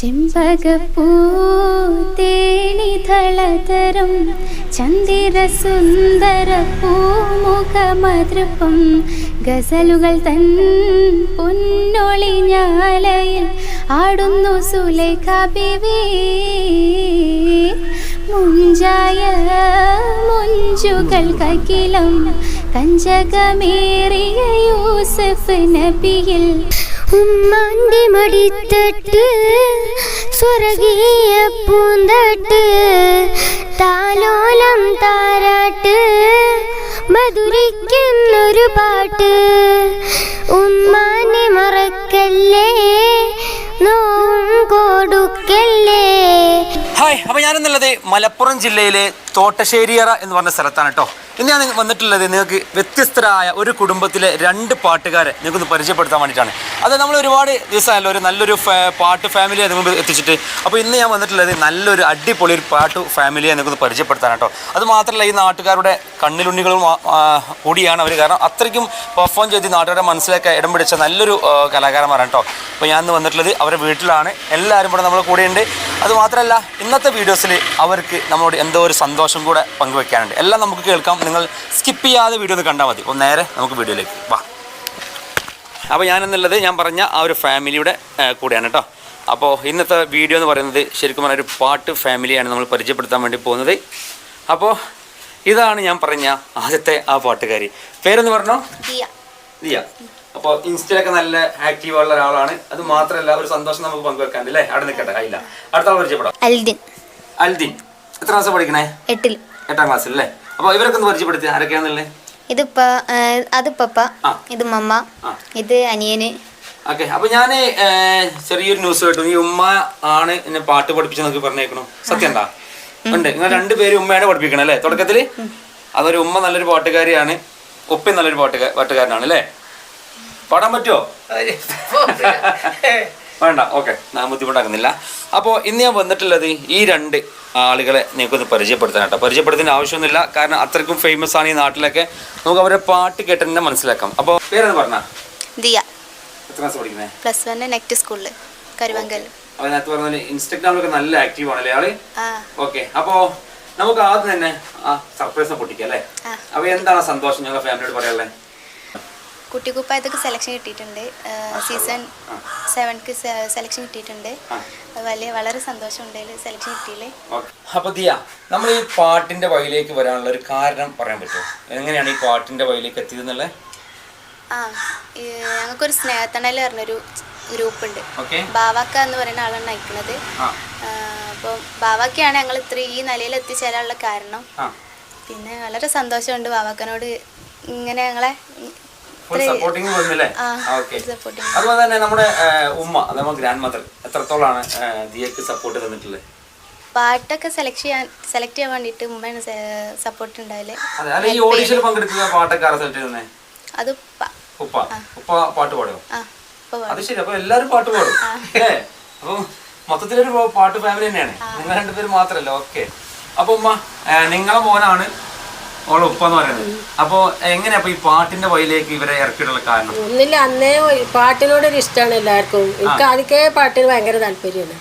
ചെമ്പകപ്പൂ തേണിതളതരം ചന്ദിര സുന്ദര പൂമുഖമതൃപ്പം ഗസലുകൾ തൻ പൊന്നൊളിഞ്ഞാലയിൽ ആടുന്നു സുലേഖ ബിവി മുഞ്ചായ മുഞ്ചുകൾ കകിലം കഞ്ചകമേറിയ യൂസഫ് നബിയിൽ ഉമ്മാന്റെ മടിത്തട്ട് സ്വർഗീയ പൂന്തട്ട് താലോലം താരാട്ട് മധുരിക്കുന്നൊരു പാട്ട്. ഉമ്മാനെ മറക്കല്ലേ നോവും കൊടുക്കല്ലേ? ഹായ് അപ്പോൾ ഞാനെന്നുള്ളത് മലപ്പുറം ജില്ലയിലെ തോട്ടശ്ശേരിയറ എന്ന് പറഞ്ഞ സ്ഥലത്താണ് കേട്ടോ ഇന്ന് ഞാൻ വന്നിട്ടുള്ളത് നിങ്ങൾക്ക് വ്യത്യസ്തരായ ഒരു കുടുംബത്തിലെ രണ്ട് പാട്ടുകാരെ നിങ്ങൾക്കൊന്ന് പരിചയപ്പെടുത്താൻ വേണ്ടിയിട്ടാണ്. അത് നമ്മൾ ഒരുപാട് ദിവസമായല്ലോ ഒരു നല്ലൊരു പാട്ട് ഫാമിലിയെ നിങ്ങൾ എത്തിച്ചിട്ട്. അപ്പോൾ ഇന്ന് ഞാൻ വന്നിട്ടുള്ളത് നല്ലൊരു അടിപൊളി ഒരു പാട്ട് ഫാമിലിയെ നിങ്ങൾക്കൊന്ന് പരിചയപ്പെടുത്താൻ കേട്ടോ. അത് മാത്രമല്ല ഈ നാട്ടുകാരുടെ കണ്ണിലുണ്ണികളും കൂടിയാണ് അവർ കാരണം അത്രയ്ക്കും പെർഫോം ചെയ്ത് നാട്ടുകാരുടെ മനസ്സിലേക്ക് ഇടം പിടിച്ച നല്ലൊരു കലാകാരന്മാരാണ് കേട്ടോ. അപ്പോൾ ഞാൻ ഇന്ന് വന്നിട്ടുള്ളത് അവരുടെ വീട്ടിലാണ്. എല്ലാവരും കൂടെ നമ്മളെ കൂടെയുണ്ട്. അത് മാത്രമല്ല ഇന്നത്തെ വീഡിയോസിൽ അവർക്ക് നമ്മളോട് എന്തോ ഒരു സന്തോഷം കൂടെ പങ്കുവെക്കാനുണ്ട്. എല്ലാം നമുക്ക് കേൾക്കാം. നിങ്ങൾ സ്കിപ്പ് ചെയ്യാതെ വീഡിയോ ഒന്ന് കണ്ടാൽ മതി. ഒന്ന് നേരെ നമുക്ക് വീഡിയോയിലേക്ക് വാ. അപ്പോൾ ഞാൻ ഞാനെന്നുള്ളത് ഞാൻ പറഞ്ഞ ആ ഒരു ഫാമിലിയുടെ കൂടെയാണ് കേട്ടോ. അപ്പോൾ ഇന്നത്തെ വീഡിയോ എന്ന് പറയുന്നത് ശരിക്കും പറഞ്ഞ ഒരു പാട്ട് ഫാമിലിയാണ് നമ്മൾ പരിചയപ്പെടുത്താൻ വേണ്ടി പോകുന്നത്. അപ്പോൾ ഇതാണ് ഞാൻ പറഞ്ഞ ആദ്യത്തെ ആ പാട്ടുകാരി. പേരെന്ന് പറഞ്ഞോ? ദിയ. അപ്പോൾ ഇൻസ്റ്റയിലൊക്കെ നല്ല ആക്റ്റീവ് ഉള്ള ഒരാളാണ്. അത് മാത്രമല്ല ഒരു സന്തോഷം നമുക്ക് പങ്കുവെക്കാണ്ട് അല്ലേ? അവിടെ നിൽക്കട്ടെ. ഇല്ല. അടുത്ത ആൾ പരിചയപ്പെടാം. അൽദിൻ. അൽദിൻ. എത്ര ക്ലാസ് പഠിക്കണേ? എട്ടിൽ. എട്ടാം ക്ലാസ്സിൽ അല്ലേ? അപ്പോൾ ഇവരൊക്കെ ഒന്ന് പരിചയപ്പെടുത്തി ആരൊക്കെയാണെന്നുള്ളത് ഇത് അത് പപ്പ ഇത് മമ്മ ഇത് അനിയന്. ഓക്കെ അപ്പൊ ഞാൻ ചെറിയൊരു ന്യൂസ് കേട്ടു. ഈ ഉമ്മ ആണ് എന്നെ പാട്ട് പഠിപ്പിച്ചെന്നൊക്കെ പറഞ്ഞേക്കണു. സത്യം എന്താ ഉണ്ട്. നിങ്ങൾ രണ്ടുപേരും ഉമ്മയാണ് പഠിപ്പിക്കണം അല്ലേ? തുടക്കത്തിൽ അതൊരു ഉമ്മ നല്ലൊരു പാട്ടുകാരിയാണ്. ഉപ്പയും നല്ലൊരു പാട്ടുകാ പാട്ടുകാരനാണ് അല്ലേ? പാടാൻ പറ്റുമോ വേണ്ട ഓക്കെ ഞാൻ ബുദ്ധിമുട്ടാക്കുന്നില്ല. അപ്പോൾ ഇന്ന് ഞാൻ വന്നിട്ടുള്ളത് ഈ രണ്ട് ആളുകളെ നിങ്ങൾക്കൊന്ന് പരിചയപ്പെടുത്താൻ കേട്ടോ. പരിചയപ്പെടുത്തേണ്ട ആവശ്യമൊന്നുമില്ല കാരണം അത്രയ്ക്കും ഫേമസ് ആണ് ഈ നാട്ടിലൊക്കെ. നമുക്ക് അവരെ പാട്ട് കേട്ട് തന്നെ മനസ്സിലാക്കാം. അപ്പോൾ പേരെന്ന് പറഞ്ഞാൽ ദിയ. എത്ര ക്ലാസ് പഠിക്കുന്നത് പ്ലസ് വൺ നെക്സ്റ്റ് സ്കൂളിൽ കരുവങ്കൽ. അതിനകത്ത് പറഞ്ഞ ഇൻസ്റ്റഗ്രാമിലൊക്കെ നല്ല ആക്റ്റീവ് ആണല്ലേ ആൾ? ഓക്കെ അപ്പോ നമുക്ക് ആദ്യം തന്നെ ആ സർപ്രൈസ് പൊട്ടിക്കാം അല്ലേ. അപ്പൊ എന്താണ് സന്തോഷം? ഞങ്ങളുടെ ഫാമിലിയോട് പറയാനുള്ളത്. കുട്ടിക്കുപ്പായത്തൊക്കെ സെലക്ഷൻ കിട്ടിയിട്ടുണ്ട്. സീസൺ സെവൻക്ക് സെലക്ഷൻ കിട്ടിയിട്ടുണ്ട്. വലിയ വളരെ സന്തോഷമുണ്ട് സെലക്ഷൻ കിട്ടിയില്ലേ അപ്പൊ ദിയ നമ്മൾ ഈ പാട്ടിന്റെ വഴിയിലേക്ക് വരാനുള്ള ഒരു കാരണം പറയാൻ പറ്റുമോ? എങ്ങനെയാണ് ഈ പാട്ടിന്റെ വഴിയിലേക്ക് എത്തിയത് ആ ഞങ്ങൾക്കൊരു സ്നേഹത്തണൽ പറഞ്ഞൊരു ഗ്രൂപ്പ് ഉണ്ട് ബാവാക്ക എന്ന് പറയുന്ന ആളാണ് നയിക്കുന്നത്. അപ്പോൾ ബാവാക്കയാണ് ഞങ്ങൾ ഇത്ര ഈ നിലയിൽ എത്തിച്ചേരാനുള്ള കാരണം. പിന്നെ വളരെ സന്തോഷമുണ്ട് ബാവാക്കനോട് ഇങ്ങനെ ഞങ്ങളെ ഫുൾ സപ്പോർട്ടിങ് വന്നില്ലേ ഓക്കെ. അതുപോലെ തന്നെ നമ്മുടെ ഉമ്മ നമ്മുടെ ഗ്രാൻഡ് മദർ എത്രത്തോളാണ് ദിയക്ക് സപ്പോർട്ട് തന്നിട്ടുള്ളത്? പാട്ടൊക്കെ സെലക്ട് ചെയ്യാൻ സെലക്ട് ചെയ്യാൻ ഉമ്മയാണ് സപ്പോർട്ട് ഈ ഓഡീഷനിൽ പങ്കെടുക്കുന്ന പാട്ടൊക്കെ ആരാ സെലക്ട് ചെയ്യുന്നേ? അത് ഉപ്പ. ഉപ്പ. പാട്ട് പാടുമോ അത് ശരി അപ്പൊ എല്ലാരും പാട്ട് പാടും. അപ്പൊ മൊത്തത്തിലൊരു പാട്ട് ഫാമിലി തന്നെയാണ്. നിങ്ങൾ രണ്ടുപേരും മാത്രല്ല ഓക്കെ അപ്പൊ ഉമ്മ നിങ്ങളെ മോനാണ് ഓളെ ഉപ്പ എന്ന് പറയുന്നത് അപ്പൊ എങ്ങനെയാ ഈ പാട്ടിന്റെ വഴിയിലേക്ക് ഇവരെ ഇറക്കിയിട്ടുള്ള കാരണം? ഒന്നില്ല അന്നേ ഒരു പാട്ടിനോടൊരു ഇഷ്ടമാണ് എല്ലാവർക്കും. എനിക്ക് ആദ്യമേ പാട്ടിന് ഭയങ്കര താല്പര്യമാണ്.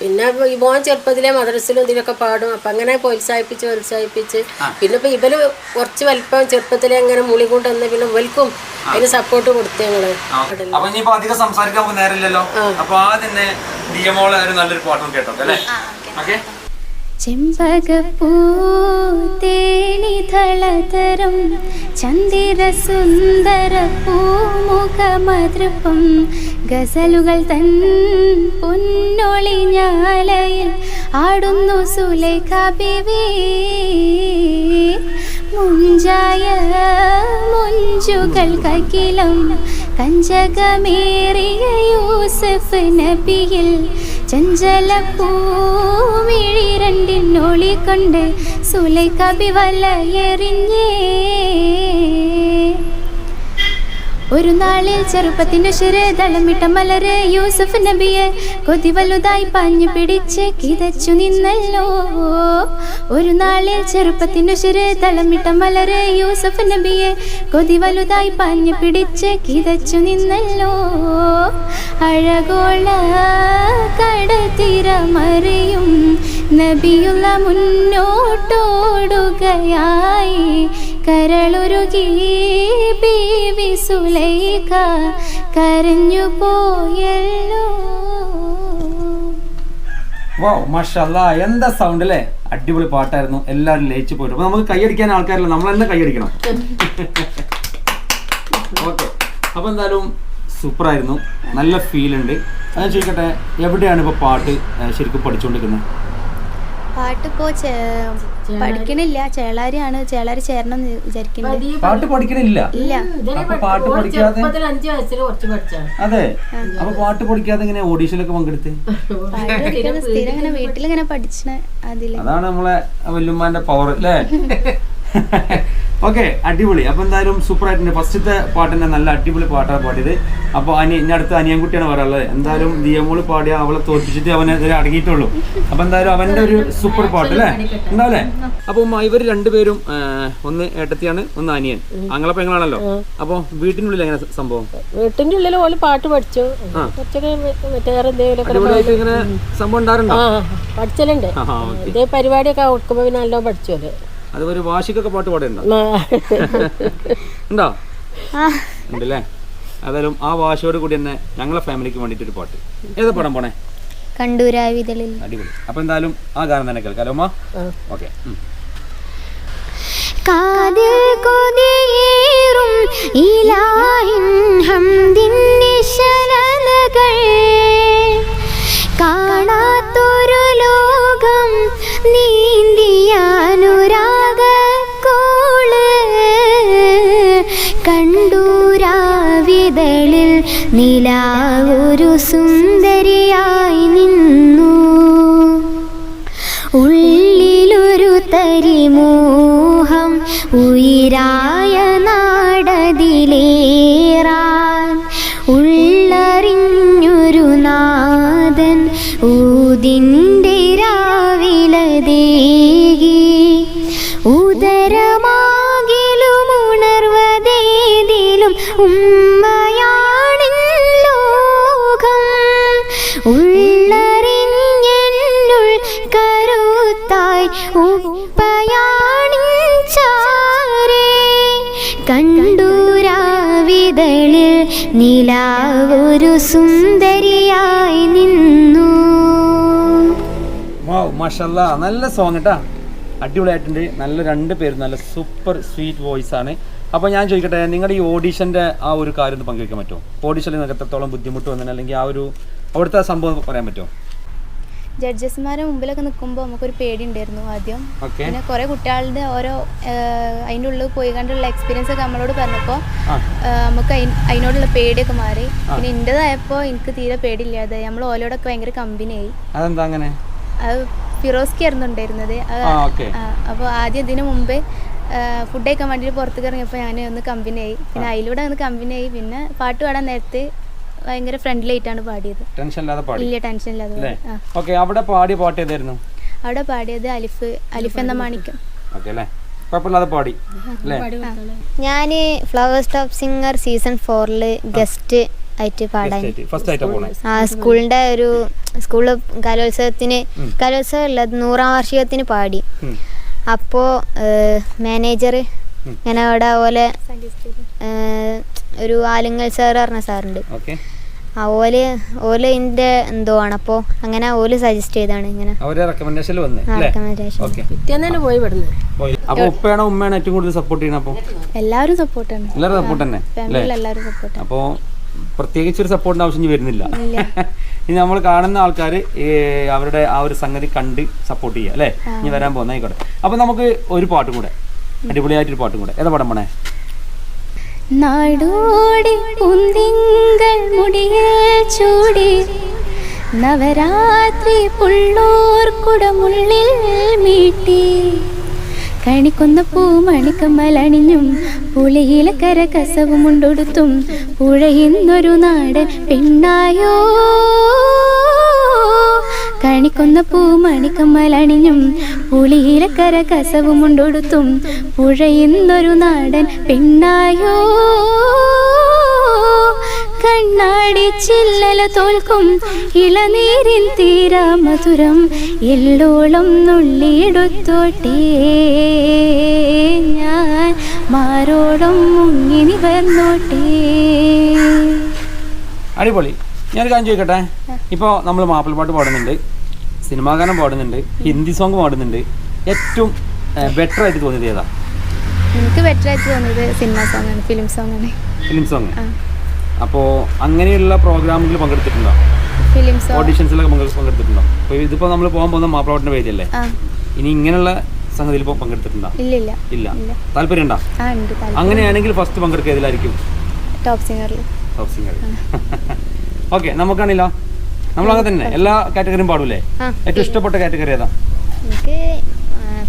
പിന്നെ ഈ മോൻ ചെറുപ്പത്തിലെ മദ്രസിലും ഇതിലൊക്കെ പാടും. അപ്പൊ അങ്ങനെ പ്രോത്സാഹിപ്പിച്ച് പ്രോത്സാഹിപ്പിച്ച്. പിന്നെ ഇപ്പൊ ഇവർ കുറച്ച് വലിപ്പം ചെറുപ്പത്തിലെ അങ്ങനെ മുളി കൊണ്ടുവന്ന് പിന്നെ ഇവൽക്കും അതിന് സപ്പോർട്ട് കൊടുത്തേ ഞങ്ങൾ ആ. അപ്പൊ ഇനിയിപ്പോ അധികം സംസാരിക്കാൻ നേരമില്ലല്ലോ. അപ്പൊ ആ തന്നെ ദിയമോളെ ഒരു നല്ലൊരു പാട്ടും കേട്ടോ അല്ലേ? ഓക്കെ? ചെമ്പകപ്പൂ തേണിതളതരം ചന്ദിര സുന്ദര പൂമുഖമതൃപ്പം ഗസലുകൾ തൻ പൊന്നൊളിഞ്ഞാലയിൽ ആടുന്നു സുലേഖ ബിവി മുഞ്ചായ മുഞ്ചുകൾ കകിലം കഞ്ചകമേറിയ യൂസഫ് നബിയിൽ ചഞ്ചല പൂവിഴി രണ്ടിനൊളി കൊണ്ട് സുലൈ കബി വലയെറിഞ്ഞേ ഒരു നാളിൽ ചെറുപ്പത്തിന്റെ ശിരതളമിട്ട മലര് യൂസഫ് നബിയെ കൊതി വലുതായി പാഞ്ഞു പിടിച്ച് കിതച്ചു നിന്നല്ലോ. ഒരു നാളിൽ ചെറുപ്പത്തിന്റെ ശിരതളമിട്ട മലര് യൂസഫ് നബിയെ കൊതി വലുതായി പാഞ്ഞു പിടിച്ച് കിതച്ചു നിന്നല്ലോ. അഴകോള കടത്തിര മറിയും നബിയുള്ള മുന്നോട്ടോടുകയായി. കരളുരുകി ബീവി സുലൈഖ കരഞ്ഞു പോയല്ലോ. വോ മഷല്ല എന്താ സൗണ്ട് അല്ലേ അടിപൊളി പാട്ടായിരുന്നു. എല്ലാവരും ലയിച്ചു പോയിട്ട്. അപ്പൊ നമുക്ക് കൈയടിക്കാൻ ആൾക്കാരില്ല. നമ്മൾ തന്നെ കൈയടിക്കണം. ഓക്കെ. അപ്പൊ എന്തായാലും സൂപ്പർ ആയിരുന്നു നല്ല ഫീൽ ഉണ്ട്. ഞാൻ ചോദിക്കട്ടെ എവിടെയാണ് ഇപ്പൊ പാട്ട് ശരിക്കും പഠിച്ചുകൊണ്ടിരിക്കുന്നത് പാട്ടിപ്പോ ചേ- പഠിക്കണില്ല ചേളാരിയാണ് ചേളാരി ചേരണം എന്ന് വിചാരിക്കുന്നത് പാട്ട് പഠിക്കണില്ല. ഇല്ല. അപ്പൊ പാട്ട് പഠിക്കാതെ അഞ്ചു വയസ്സിൽ കുറച്ച് പഠിച്ചാണ് അതെ. അപ്പൊ പാട്ട് പഠിക്കാതെ ഇങ്ങനെ ഓഡീഷനിലൊക്കെ പങ്കെടുത്ത്? സ്ഥിരം ഇങ്ങനെ വീട്ടിലിങ്ങനെ പഠിച്ചണ അതിൽ. അതാണ് നമ്മളെ വല്യമ്മാന്റെ പവർ അല്ലേ ഓക്കെ അടിപൊളി. അപ്പോൾ എന്തായാലും സൂപ്പർ ആയിട്ടുണ്ട്. ഫസ്റ്റത്തെ പാട്ട് തന്നെ നല്ല അടിപൊളി പാട്ടാണ് പാടിയത്. അപ്പോൾ അനി ഇനി അടുത്ത അനിയൻകുട്ടിയാണ് പറയാനുള്ളത്. എന്തായാലും ദിയമോൾ പാടിയ അവളെ തോൽപ്പിച്ചിട്ട് അവനെ ഇതിൽ അടങ്ങിയിട്ടുള്ളൂ. അപ്പോൾ എന്തായാലും അവന്റെ ഒരു സൂപ്പർ പാട്ട് അല്ലേ? ഉണ്ടാവല്ലേ? അപ്പൊ ഉമ്മ ഇവർ രണ്ടുപേരും ഒന്ന് ഏട്ടത്തിയാണ് ഒന്ന് അനിയൻ. അങ്ങളെ പെങ്ങളാണല്ലോ. അപ്പൊ വീട്ടിനുള്ളിൽ എങ്ങനെ സംഭവം? വീട്ടിന്റെ ഉള്ളിൽ ഓൽ പാട്ട് പഠിച്ചു. ഇങ്ങനെ സംഭവം ഉണ്ടാറുണ്ടോ പഠിച്ചലുണ്ട്. ഇതേ പരിപാടിയൊക്കെ നല്ലോ പിന്നെ പഠിച്ചു അത് അതുപോലെ വാശിക്കൊക്കെ പാട്ട് പാടുണ്ടോ ഉണ്ടോ? ഉണ്ടല്ലേ? ഏതായാലും ആ വാശിയോട് കൂടി തന്നെ ഞങ്ങളെ ഫാമിലിക്ക് വേണ്ടിയിട്ട് ഒരു പാട്ട്. ഏതാ പടം പോണേ? കണ്ടൂരാവിതളിൽ അടിപൊളി. അപ്പൊ എന്തായാലും ആ ഗാനം തന്നെ കേൾക്കാലോ അമ്മ ഓക്കെ. കാതിൽ കൊതിയേറും ഇലാഹിൻ ഹംദിൻ നിശലകൾ കാണാത്തൊരു കണ്ടൂരാവിതളിൽ ഒരു സുന്ദരിയായി നിന്നു. ഉള്ളിലൊരു തരിമോഹം ഉയരായ നാടതിലേറാൻ ഉള്ളറിഞ്ഞൊരു നാദൻ ഊതിന്റെ രാവിലതേകി. ഉദരമാകിലും ഉണർവതേതിലും ഉമ്മയാണിൻ നിലാവൊരു സുന്ദരിയായി നിന്നു. നല്ല സോങ് കേട്ടാ അടിപൊളിയായിട്ടുണ്ട്. നല്ല രണ്ട് പേരും നല്ല സൂപ്പർ സ്വീറ്റ് വോയിസ് ആണ്. അപ്പോൾ ഞാൻ ചോദിക്കട്ടെ നിങ്ങളുടെ ഈ ഓഡീഷന്റെ ആ ഒരു കാര്യം ഒന്ന് പങ്കുവയ്ക്കാൻ പറ്റുമോ? ഓഡീഷനിൽ നിങ്ങൾക്ക് എത്രത്തോളം ബുദ്ധിമുട്ട് വന്നതിന് അല്ലെങ്കിൽ ആ ഒരു അവിടുത്തെ സംഭവം പറയാൻ പറ്റുമോ? ജഡ്ജസ്മാരെ മുമ്പിലൊക്കെ നിൽക്കുമ്പോൾ നമുക്കൊരു പേടി ഉണ്ടായിരുന്നു ആദ്യം പിന്നെ കുറെ കുട്ടികളുടെ ഓരോ അതിന്റെ ഉള്ളിൽ പോയി കണ്ടുള്ള എക്സ്പീരിയൻസ് ഒക്കെ നമ്മളോട് പറഞ്ഞപ്പോൾ നമുക്ക് അതിനോടുള്ള പേടിയൊക്കെ മാറി. പിന്നെ എന്റെതായപ്പോൾ എനിക്ക് തീരെ പേടിയില്ലാതെ നമ്മൾ ഓലോടൊക്കെ ഭയങ്കര കമ്പനിയായി. അതെന്താ അങ്ങനെ? അത് ഫിറോസ്കി ആയിരുന്നു ഉണ്ടായിരുന്നത്. അപ്പോൾ ആദ്യം ഇതിനു മുമ്പേ ഫുഡ് കഴിക്കാൻ വേണ്ടിയിട്ട് പുറത്തേക്ക് ഇറങ്ങിയപ്പോൾ ഞാൻ ഒന്ന് കമ്പനിയായി. പിന്നെ അതിലൂടെ ഒന്ന് കമ്പനിയായി. പിന്നെ പാട്ട് പാടാൻ നേരത്ത് ഭയങ്കര ഫ്രണ്ട്ലി ആയിട്ടാണ് പാടിയത്. ടെൻഷൻ ഇല്ലാതെ പാടി. ഇല്ല ടെൻഷൻ ഇല്ലാതെ ഓക്കേ പാടി. ആ. ഓക്കെ അവിടെ പാടി പാട്ട് ഏതായിരുന്നു? അവിടെ പാടിയത് അലിഫ് അലിഫ് എന്ന മാണിക്കം ഓക്കേ അല്ലേ കുഴപ്പമില്ലാതെ പാടി അല്ലേ ഞാൻ ഫ്ലവർ സ്റ്റോപ്പ് സിംഗർ സീസൺ ഫോറിൽ ഗസ്റ്റ് ആയിട്ട് പാടാൻ ഫസ്റ്റ് ആയിട്ടാ പോണേ. ആ സ്കൂളിന്റെ ഒരു സ്കൂളിൽ കലോത്സവത്തിന് കലോത്സവം അല്ല നൂറാം വാർഷികത്തിന് പാടി. അപ്പോ അപ്പോൾ മാനേജർ ഇങ്ങനെ അവിടെ പോലെ ഏഹ്, ഒരു ആലുങ്ങൽ സാർ പറഞ്ഞ സാറുണ്ട് ഓക്കെ ആ ഓൽ ഓൽ ഇന്റെ എന്തോ ആണ് അപ്പോൾ അങ്ങനെ ഓൽ സജസ്റ്റ് ചെയ്താണ് ഇങ്ങനെ. അവരെ റെക്കമെൻഡേഷനിൽ വന്നേ റെക്കമെൻഡേഷൻ. ഓക്കെ പിറ്റേന്ന് തന്നെ പോയി വിടുന്നു അപ്പൊ ഉപ്പയാണോ ഉമ്മയാണോ ഏറ്റവും കൂടുതൽ സപ്പോർട്ട് ചെയ്യണം അപ്പോൾ എല്ലാവരും സപ്പോർട്ടാണ് എല്ലാവരും സപ്പോർട്ട് തന്നെ അല്ലേ? ഫാമിലിയിൽ എല്ലാവരും സപ്പോർട്ടാണ് അപ്പോൾ പ്രത്യേകിച്ച് ഒരു സപ്പോർട്ടിന്റെ ആവശ്യം വരുന്നില്ല. ഇനി നമ്മൾ കാണുന്ന ആൾക്കാർ അവരുടെ ആ ഒരു സംഗതി കണ്ട് സപ്പോർട്ട് ചെയ്യുക അല്ലേ? ഇനി വരാൻ പോകുന്ന ആയിക്കോട്ടെ. അപ്പൊ നമുക്ക് ഒരു പാട്ടും കൂടെ അടിപൊളിയായിട്ടൊരു പാട്ടും കൂടെ. ഏതാ പടം പോണേ? നാടോടി പുന്തിങ്കൾ മുടിയിൽ ചൂടി നവരാത്രി പുള്ളൂർ കുടമുള്ളിൽ മീട്ടി. കണിക്കൊന്ന പൂമണിക്കമ്മലണിഞ്ഞും പുളിയില കരകസവും ഉണ്ടൊടുത്തും പുഴയുന്നൊരു നാട് പെണ്ണായോ? കണിക്കൊന്ന പൂമണിക്കമ്മലണിഞ്ഞും പുളിയിലക്കര കസവും ഉണ്ടൊടുത്തും പുഴയുന്നൊരു നാടൻ പെണ്ണായോ? കണ്ണാടി ചില്ലല തോൽക്കും ഇളനീരിൻ തീരാ മധുരം എല്ലോളം നുള്ളിയെടുത്തോട്ടേ. ഞാൻ മാരോടും മുങ്ങി നിവർന്നോട്ടേ. അടിപൊളി. ഞാൻ കാണിച്ചു ചോദിക്കട്ടെ? ഇപ്പോൾ നമ്മൾ മാപ്പിളപ്പാട്ട് പാടുന്നുണ്ട് സിനിമാ ഗാനം പാടുന്നുണ്ട് ഹിന്ദി സോങ് പാടുന്നുണ്ട്. ഏറ്റവും ബെറ്റർ ആയിട്ട് തോന്നിയത് ഏതാ? എനിക്ക് ബെറ്റർ ആയിട്ട് തോന്നിയത് സിനിമ സോങ് ആണ് ഫിലിം സോങ് ആണ്. Film song. അപ്പോൾ അങ്ങനെയുള്ള പ്രോഗ്രാമുകളിൽ പങ്കെടുത്തിട്ടുണ്ടോ? ഫിലിം സോങ് ഓഡിഷൻസിലൊക്കെ പങ്കെ- പങ്കെടുത്തിട്ടുണ്ടോ? അപ്പോൾ ഇതിപ്പോൾ നമ്മൾ പോകാൻ പോകുന്ന മാപ്പിളപ്പാട്ടിന്റെ വേദിയല്ലേ ആ. ഇനി ഇങ്ങനെയുള്ള സംഗതിയിൽ ഇപ്പോൾ പങ്കെടുത്തിട്ടുണ്ടോ? ഇല്ല ഇല്ല. താല്പര്യം ഉണ്ടോ. അങ്ങനെയാണെങ്കിൽ ഫസ്റ്റ് പങ്കെടുക്കുക ഇതിലായിരിക്കും ടോപ്പ് സിംഗറിൽ ടോപ്പ് സിംഗർ ഓക്കെ നമുക്കാണില്ലോ നമ്മൾ അങ്ങനെ തന്നെ. എല്ലാ കാറ്റഗറിയും പാടൂലേ? ഏറ്റവും ഇഷ്ടപ്പെട്ട കാറ്റഗറി ഏതാ? എനിക്ക്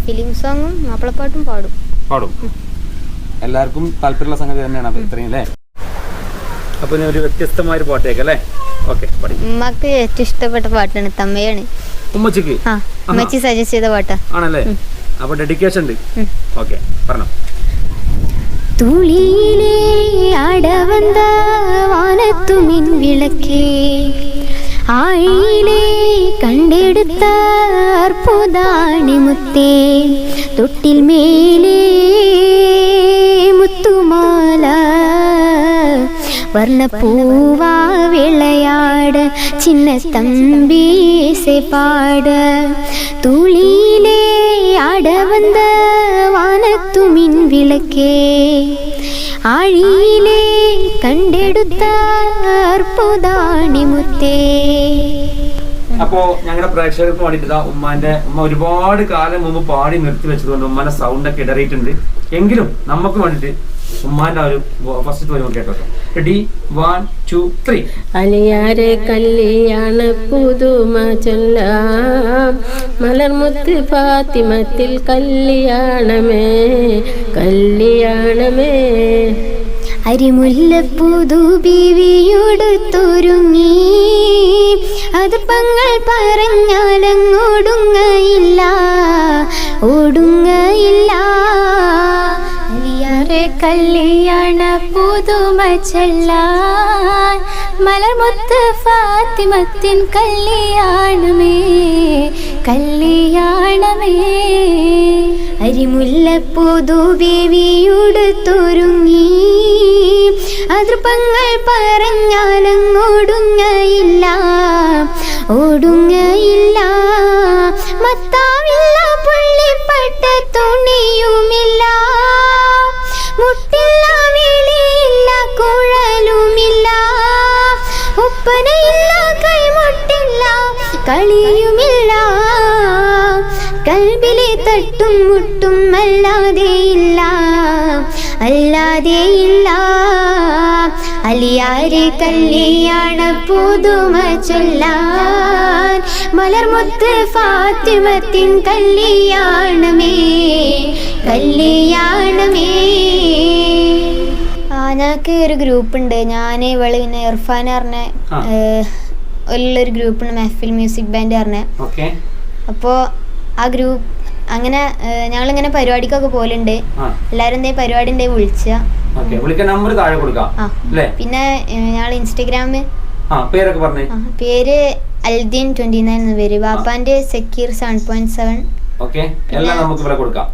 ഫിലിം സോങ്ങും മാപ്പിളപ്പാട്ടും പാടും. പാടും. എല്ലാവർക്കും താല്പര്യമുള്ള സംഗതി തന്നെയാണ് ഇത്രയും അല്ലേ? അപ്പൊ ഒരു വ്യത്യസ്തമായ ഒരു പാട്ടേക്ക് അല്ലേ? ഓക്കെ ഉമ്മക്ക് ഏറ്റവും ഇഷ്ടപ്പെട്ട പാട്ടാണ് തമ്മയാണ്. ഉമ്മച്ചിക്ക്? ഉമ്മച്ചി സജസ്റ്റ് ചെയ്ത പാട്ടാ. ആണല്ലേ? അപ്പൊ ഡെഡിക്കേഷൻ ഉണ്ട്. ഓക്കെ പറഞ്ഞോ. തുളിയിലേ അടവന്ത വാനത്തുമിൻ വിളക്കേ. மின் விளக்கே ஆழியிலே கண்டெடுத்த அற்புதாணி முத்தே தொட்டில் மேலே முத்துமாலா வர்ணப்பூவா விளையாட சின்ன தம்பி இசை பாட துளியிலே ஆட ആഴിയിലേ കണ്ടെടുത്ത അർപ്പുദാണിമുത്തേ അപ്പോ ഞങ്ങളുടെ പ്രേക്ഷകർക്ക് വേണ്ടിട്ട് ഇതാ ഉമ്മാന്റെ ഉമ്മ ഒരുപാട് കാലം മുമ്പ് പാടി നിർത്തി വെച്ചതുകൊണ്ട് ഉമ്മാന്റെ സൗണ്ട് ഒക്കെ ഇടറിയിട്ടുണ്ട്. എങ്കിലും നമുക്ക് വേണ്ടിട്ട് ഉമ്മാന്റെ ഒരു ഫസ്റ്റ് തോന്നി കേട്ടോ റെഡി വൺ ടു ത്രീ അലിയാരെ കല്യാണ പുതുമ ചൊല്ലാം. മലർമുത്ത് ഫാത്തിമത്തിൽ കല്യാണമേ കല്യാണമേ. അരിമുല്ലപ്പൂതു ബീവിയോടുത്തൊരുങ്ങി. അത് പങ്ങൾ പറഞ്ഞാലങ്ങോടുങ്ങയില്ല ഓടുങ്ങയില്ല അലിയാറെ കല്യാണ പുതുമ ചെല്ലാൻ മലർമുത്ത് ഫാത്തിമത്തിൻ കല്യാണമേ കല്യാണമേ. അരിമുല്ലപ്പൂതു ബേവിയുടുത്തൊരുങ്ങി അതൃപ്പങ്ങൾ പറഞ്ഞാലങ്ങോടുങ്ങയില്ല ഓടുങ്ങയില്ല മത്താവില്ല കളിയുമില്ല. കൽബിലെ തട്ടും മുട്ടും അല്ലാതെയില്ല അല്ലാതെയില്ല അലിയാരെ കല്യാണ പുതുമ ചൊല്ലാൻ. മലർമുത്ത് ഫാത്തിമത്തിൻ കല്യാണമേ കല്യാണമേ ആ ഞങ്ങൾക്ക് ഒരു ഗ്രൂപ്പ് ഉണ്ട് ഞാൻ ഇവൾ പിന്നെ ഇർഫാൻ പറഞ്ഞ. ഉള്ളൊരു ഗ്രൂപ്പാണ് മെഹഫിൽ മ്യൂസിക് ബാൻഡ് പറഞ്ഞത് ഓക്കെ അപ്പോൾ ആ ഗ്രൂപ്പ് അങ്ങനെ ഞങ്ങളിങ്ങനെ പരിപാടിക്കൊക്കെ പോലുണ്ട് എല്ലാവരും എന്തേ പരിപാടി ഉണ്ടെങ്കിൽ വിളിച്ച. നമ്പർ താഴെ കൊടുക്കാം. പിന്നെ ഞങ്ങൾ ഇൻസ്റ്റഗ്രാമിൽ ആ പേരൊക്കെ പറഞ്ഞേ. ആ, പേര് അൽദീൻ ട്വന്റി നയൻ എന്ന് പേര് ബാപ്പാന്റെ സെക്യൂർ സെവൻ പോയിന്റ് സെവൻ എല്ലാം നമുക്ക് ഇവിടെ കൊടുക്കാം.